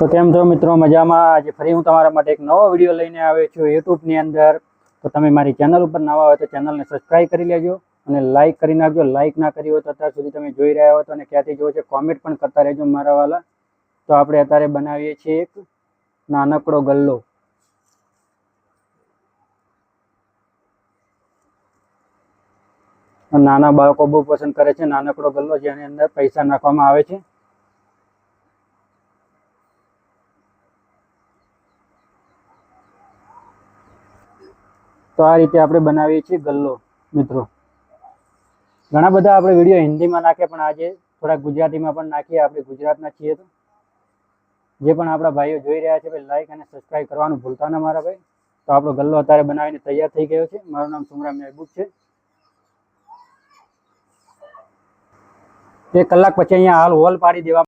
તો કેમ છો મિત્રો? મજામાં? આજે ફરી હું તમારા માટે એક નવો વીડિયો લઈને આવ્યો છું યુટ્યુબની અંદર. તો તમે મારી ચેનલ ઉપર નવા હોય તો ચેનલને સબસ્ક્રાઈબ કરી લેજો અને લાઇક કરી નાખજો. લાઇક ના કરી હોય તો અત્યાર સુધી તમે જોઈ રહ્યા હો તો અને ક્યાંથી જોવો છે કોમેન્ટ પણ કરતા રહેજો મારા વાલા. તો આપણે અત્યારે બનાવીએ છીએ એક નાનકડો ગલ્લો. નાના બાળકો બહુ પસંદ કરે છે નાનકડો ગલ્લો જેની અંદર પૈસા નાખવામાં આવે છે. તો આ રીતે આપણે બનાવીએ છીએ ગલ્લો, મિત્રો. ઘણા બધા આપણે વીડિયો હિન્દીમાં નાખીએ પણ આજે થોડા ગુજરાતીમાં પણ નાખીએ. આપણે ગુજરાતના છીએ તો. જે પણ આપણા ભાઈઓ જોઈ રહ્યા છે, ભાઈ લાઈક અને સબસ્ક્રાઇબ કરવાનું ભૂલતા ના મારા ભાઈ. તો આપણો ગલ્લો અત્યારે બનાવીને તૈયાર થઈ ગયો છે. મારું નામ સુમરા મહેબૂબ છે. એક કલાક પછી અહીંયા હાલ હોલ પાડી દેવા